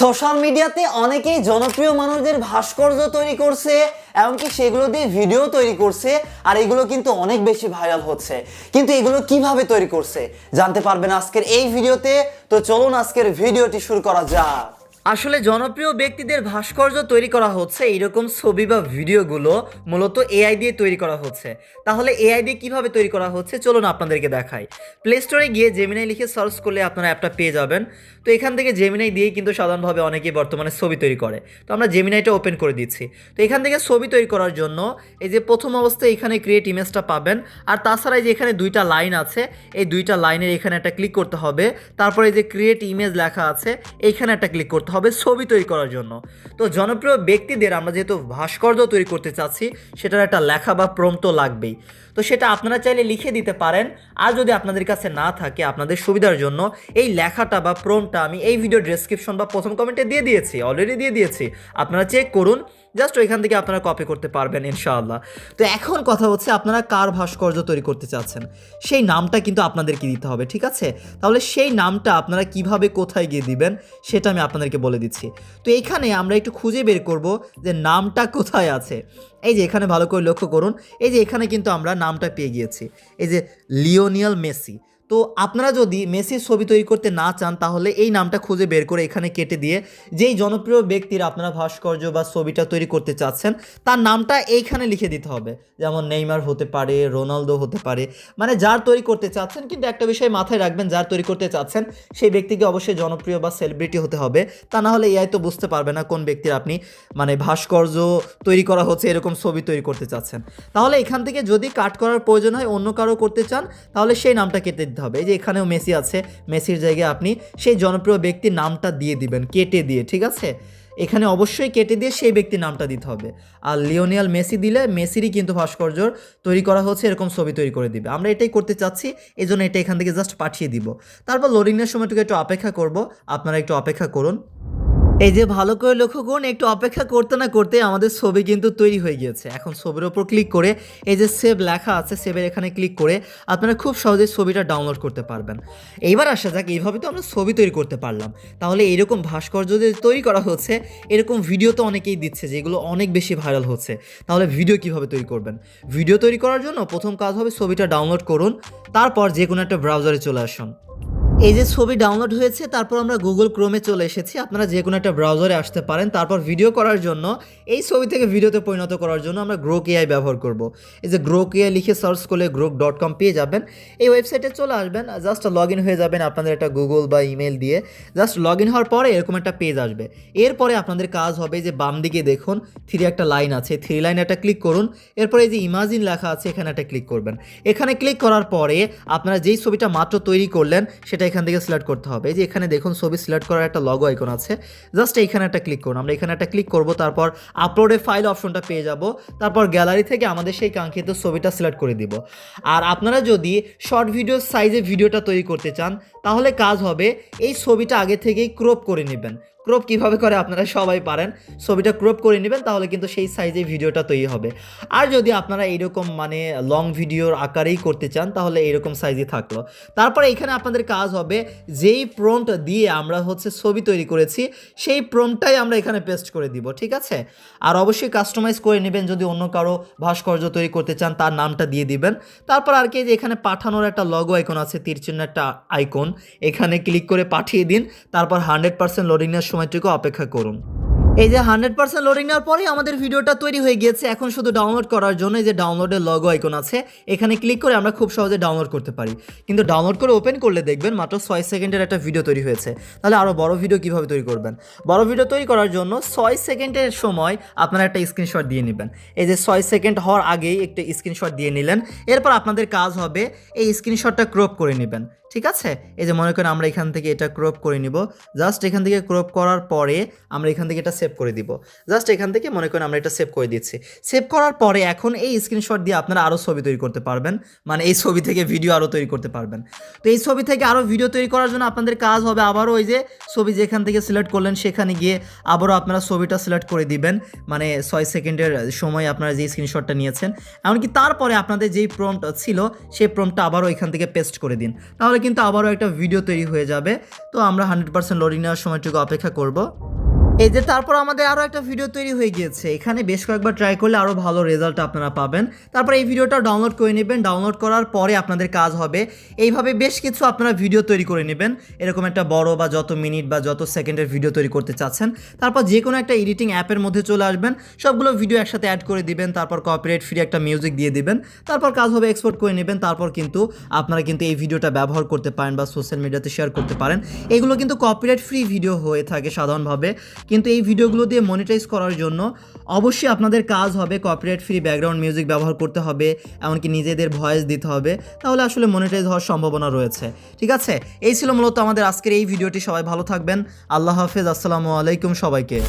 Social মিডিয়াতে অনেকেই জনপ্রিয় মানুষদের ভাস্কর্য তৈরি করছে, এমনকি সেগুলো দিয়ে ভিডিও তৈরি করছে, আর এগুলো কিন্তু অনেক বেশি ভাইরাল হচ্ছে। কিন্তু এগুলো কীভাবে তৈরি করছে, জানতে পারবেন আজকের এই ভিডিওতে তো। চলুন আজকের ভিডিওটি শুরু করা যাক। আসলে জনপ্রিয় ব্যক্তিদের ভাস্কর্য তৈরি করা হচ্ছে এইরকম ছবি বা ভিডিওগুলো মূলত এআই দিয়ে তৈরি করা হচ্ছে। তাহলে এআই দিয়ে কীভাবে তৈরি করা হচ্ছে? চলুন আপনাদেরকে দেখাই। প্লে স্টোরে গিয়ে জেমিনাই লিখে সার্চ করলে আপনারা অ্যাপটা পেয়ে যাবেন। তো এখান থেকে জেমিনাই দিয়ে কিন্তু সাধারণভাবে অনেকেই বর্তমানে ছবি তৈরি করে। তো আমরা জেমিনাইটা ওপেন করে দিচ্ছি। তো এখান থেকে ছবি তৈরি করার জন্য এই যে প্রথম অবস্থায় এখানে ক্রিয়েট ইমেজটা পাবেন। আর তাছাড়া যে এখানে দুইটা লাইন আছে, এই দুইটা লাইনের এখানে একটা ক্লিক করতে হবে। তারপরে যে ক্রিয়েট ইমেজ লেখা আছে, এইখানে একটা ক্লিক করতে হবে ছবি তৈরি করার জন্য। তো জনপ্রিয় ব্যক্তিদের আমরা যেহেতু ভাস্কর্য তৈরি করতে চাচ্ছি, সেটার একটা লেখা বা প্রম তো লাগবেই। তো সেটা আপনারা চাইলে লিখে দিতে পারেন। আর যদি আপনাদের কাছে না থাকে আপনাদের সুবিধার জন্য, এই লেখাটা বা প্রমটা আমি এই ভিডিও ডেসক্রিপশন বা প্রথম কমেন্টে দিয়ে দিয়েছি অলরেডি দিয়ে দিয়েছি। আপনারা চেক করুন। জাস্ট ওইখান থেকে আপনারা কপি করতে পারবেন, ইনশাআল্লাহ। তো এখন কথা হচ্ছে আপনারা কার ভাস্কর্য তৈরি করতে চাচ্ছেন? সেই নামটা কিন্তু আপনাদেরকে দিতে হবে, ঠিক আছে? তাহলে সেই নামটা আপনারা কীভাবে কোথায় গিয়ে দিবেন, সেটা আমি আপনাদেরকে বলে দিচ্ছি। তো এইখানে আমরা একটু খুঁজে বের করব যে নামটা কোথায় আছে। এই যে এখানে ভালো করে লক্ষ্য করুন, এই যে এখানে কিন্তু আমরা নামটা পেয়ে গিয়েছি। এই যে লিওনিয়াল মেসি। তো আপনারা যদি মেসির ছবি তৈরি করতে না চান, তাহলে এই নামটা খুঁজে বের করে এখানে কেটে দিয়ে যেই জনপ্রিয় ব্যক্তির আপনারা ভাস্কর্য বা ছবিটা তৈরি করতে চাচ্ছেন, তার নামটা এইখানে লিখে দিতে হবে। যেমন নেইমার হতে পারে, রোনালদো হতে পারে মানে যার তৈরি করতে চাচ্ছেন, কিন্তু একটা বিষয় মাথায় রাখবেন, যার তৈরি করতে চাচ্ছেন, সেই ব্যক্তিকে অবশ্যই জনপ্রিয় বা সেলিব্রিটি হতে হবে। তা না হলে এআই তো বুঝতে পারবে না কোন ব্যক্তির আপনি মানে ভাস্কর্য তৈরি করা হচ্ছে, এরকম ছবি তৈরি করতে চাচ্ছেন। তাহলে এখান থেকে যদি কাট করার প্রয়োজন হয়, অন্য কারও করতে চান, তাহলে সেই নামটা কেটে দিতে হবে। এই যে এখানেও মেসি আছে, মেসির জায়গায় আপনি সেই জনপ্রিয় ব্যক্তির নামটা দিয়ে দিবেন, কেটে দিয়ে, ঠিক আছে? এখানে অবশ্যই কেটে দিয়ে সেই ব্যক্তির নামটা দিতে হবে। আর লিওনিয়াল মেসি দিলে মেসিরই কিন্তু ভাস্কর্য তৈরি করা হচ্ছে, এরকম ছবি তৈরি করে দিবে। আমরা এটাই করতে চাচ্ছি এই জন্য এটা এখান থেকে জাস্ট পাঠিয়ে দিব। তারপর লোডিংয়ের সময়টুকু একটু অপেক্ষা করব। আপনারা একটু অপেক্ষা করুন। এই যে ভালো করে লক্ষ্য করুন একটু অপেক্ষা করতে না করতে আমাদের ছবি কিন্তু তৈরি হয়ে গিয়েছে। এখন ছবির ওপর ক্লিক করে এই যে সেভ লেখা আছে সেভের এখানে ক্লিক করে আপনারা খুব সহজে ছবিটা ডাউনলোড করতে পারবেন। এইবার আসা যাক, এইভাবে তো আমরা ছবি তৈরি করতে পারলাম। তাহলে এরকম ভাস্কর্য যে তৈরি করা হচ্ছে, এরকম ভিডিও তো অনেকেই দিচ্ছে, যেগুলো অনেক বেশি ভাইরাল হচ্ছে। তাহলে ভিডিও কীভাবে তৈরি করবেন? ভিডিও তৈরি করার জন্য প্রথম কাজ হবে ছবিটা ডাউনলোড করুন, তারপর যে কোনো একটা ব্রাউজারে চলে আসুন। এই যে ছবি ডাউনলোড হয়েছে, তারপর আমরা গুগল ক্রোমে চলে এসেছি। আপনারা যে কোনো একটা ব্রাউজারে আসতে পারেন। তারপর ভিডিও করার জন্য, এই ছবি থেকে ভিডিওতে পরিণত করার জন্য আমরা গ্রোক এআই ব্যবহার করব। এই যে গ্রোক এআই লিখে সার্চ করলে গ্রোক ডট কম পেয়ে যাবেন। এই ওয়েবসাইটে চলে আসবেন জাস্ট লগ ইন হয়ে যাবেন আপনাদের একটা গুগল বা ইমেল দিয়ে। জাস্ট লগ ইন হওয়ার পরে এরকম একটা পেজ আসবে। এরপরে আপনাদের কাজ হবে যে বাম দিকে দেখুন থ্রি একটা লাইন আছে। থ্রি লাইন একটা ক্লিক করুন। এরপরে এই যে ইমাজিন লেখা আছে, এখানে একটা ক্লিক করবেন। এখানে ক্লিক করার পরে আপনারা যেই ছবিটা মাত্র তৈরি করলেন, সেটা এখান থেকে সিলেক্ট করতে হবে। এই যে এখানে দেখুন, ছবি সিলেক্ট করার একটা লগো আইকন আছে। জাস্ট এইখানে একটা ক্লিক করুন। আমরা এখানে একটা ক্লিক করব, তারপর আপলোডে ফাইল অপশনটা পেয়ে যাব। তারপর গ্যালারি থেকে আমাদের সেই কাঙ্ক্ষিত ছবিটা সিলেক্ট করে দিব। আর আপনারা যদি শর্ট ভিডিও সাইজে ভিডিওটা তৈরি করতে চান, তাহলে কাজ হবে এই ছবিটা আগে থেকেই ক্রপ করে নেবেন। ক্রপ কীভাবে করে আপনারা সবাই পারেন। ছবিটা ক্রপ করে নেবেন, তাহলে কিন্তু সেই সাইজে ভিডিওটা তৈরি হবে। আর যদি আপনারা এইরকম মানে লং ভিডিওর আকারেই করতে চান, তাহলে এইরকম সাইজে থাকল। তারপরে এখানে আপনাদের কাজ হবে, যেই প্রম্পট দিয়ে আমরা হচ্ছে ছবি তৈরি করেছি, সেই প্রম্পটাই আমরা এখানে পেস্ট করে দিব, ঠিক আছে? আর অবশ্যই কাস্টমাইজ করে নেবেন, যদি অন্য কারও ভাস্কর্য তৈরি করতে চান, তার নামটা দিয়ে দিবেন। তারপর আর কি যে এখানে পাঠানোর একটা লগো আইকন আছে তীর চিহ্ন একটা আইকন এখানে ক্লিক করে পাঠিয়ে দিন। তারপর হান্ড্রেড পার্সেন্ট লোডিংয়ের সময়টুকু অপেক্ষা করুন। এই যে হান্ড্রেড পার্সেন্ট লোডিং নেওয়ার পরেই আমাদের ভিডিওটা তৈরি হয়ে গিয়েছে। এখন শুধু ডাউনলোড করার জন্য যে ডাউনলোডের লগো আইকন আছে, এখানে ক্লিক করে আমরা খুব সহজে ডাউনলোড করতে পারি। কিন্তু ডাউনলোড করে ওপেন করলে দেখবেন মাত্র ছয় সেকেন্ডের একটা ভিডিও তৈরি হয়েছে। তাহলে আরও বড় ভিডিও কীভাবে তৈরি করবেন? বড় ভিডিও তৈরি করার জন্য ছয় সেকেন্ডের সময় আপনারা একটা স্ক্রিনশট দিয়ে নেবেন। এই যে ছয় সেকেন্ড হওয়ার আগেই একটা স্ক্রিনশট দিয়ে নিলেন। এরপর আপনাদের কাজ হবে এই স্ক্রিনশটটা ক্রপ করে নেবেন। ঠিক আছে? এই যে মনে করেন আমরা এখান থেকে এটা ক্রপ করে নিব। জাস্ট এখান থেকে ক্রপ করার পরে আমরা এখান থেকে এটা সেভ করে দিব। জাস্ট এখান থেকে মনে করেন আমরা এটা সেভ করে দিচ্ছি সেভ করার পরে এখন এই স্ক্রিনশট দিয়ে আপনারা আরও ছবি তৈরি করতে পারবেন। মানে এই ছবি থেকে ভিডিও আরও তৈরি করতে পারবেন। তো এই ছবি থেকে আরও ভিডিও তৈরি করার জন্য আপনাদের কাজ হবে আবারও ওই যে ছবি যেখান থেকে সিলেক্ট করলেন সেখানে গিয়ে আবারও আপনারা ছবিটা সিলেক্ট করে দিবেন। মানে ছয় সেকেন্ডের সময় আপনারা যে স্ক্রিনশটটা নিয়েছেন। এমনকি তারপরে আপনাদের যেই প্রম্পট ছিল, সেই প্রম্পটটা আবারও এখান থেকে পেস্ট করে দিন। তাহলে কিন্তু আবারও একটা ভিডিও তৈরি হয়ে যাবে। তো আমরা হান্ড্রেড পার্সেন্ট লোডিং নেওয়ার সময়টুকু অপেক্ষা করব। এই যে তারপর আমাদের আরও একটা ভিডিও তৈরি হয়ে গিয়েছে। এখানে বেশ কয়েকবার ট্রাই করলে আরও ভালো রেজাল্ট আপনারা পাবেন। তারপর এই ভিডিওটা ডাউনলোড করে নেবেন। ডাউনলোড করার পরে আপনাদের কাজ হবে। এইভাবে বেশ কিছু আপনারা ভিডিও তৈরি করে নেবেন। এরকম একটা বড় বা যত মিনিট বা যত সেকেন্ডের ভিডিও তৈরি করতে চাচ্ছেন। তারপর যে কোনো একটা এডিটিং অ্যাপের মধ্যে চলে আসবেন। সবগুলো ভিডিও একসাথে অ্যাড করে দিবেন। তারপর কপিরাইট ফ্রি একটা মিউজিক দিয়ে দিবেন। তারপর কাজ হবে এক্সপোর্ট করে নেবেন। তারপর কিন্তু আপনারা কিন্তু এই ভিডিওটা ব্যবহার করতে পারেন বা সোশ্যাল মিডিয়াতে শেয়ার করতে পারেন। এগুলো কিন্তু কপিরাইট ফ্রি ভিডিও হয়ে থাকে সাধারণভাবে। কিন্তু এই ভিডিওগুলো দিয়ে মনিটাইজ করার জন্য অবশ্যই আপনাদের কাজ হবে কপিরাইট ফ্রি ব্যাকগ্রাউন্ড মিউজিক ব্যবহার করতে হবে, এমনকি নিজেদের ভয়েস দিতে হবে, তাহলে আসলে মনিটাইজ হওয়ার সম্ভাবনা রয়েছে। ঠিক আছে? এই ছিল মূলত আমাদের আজকের এই ভিডিওটি, সবাই ভালো থাকবেন, আল্লাহ হাফেজ, আসসালামু আলাইকুম সবাইকে।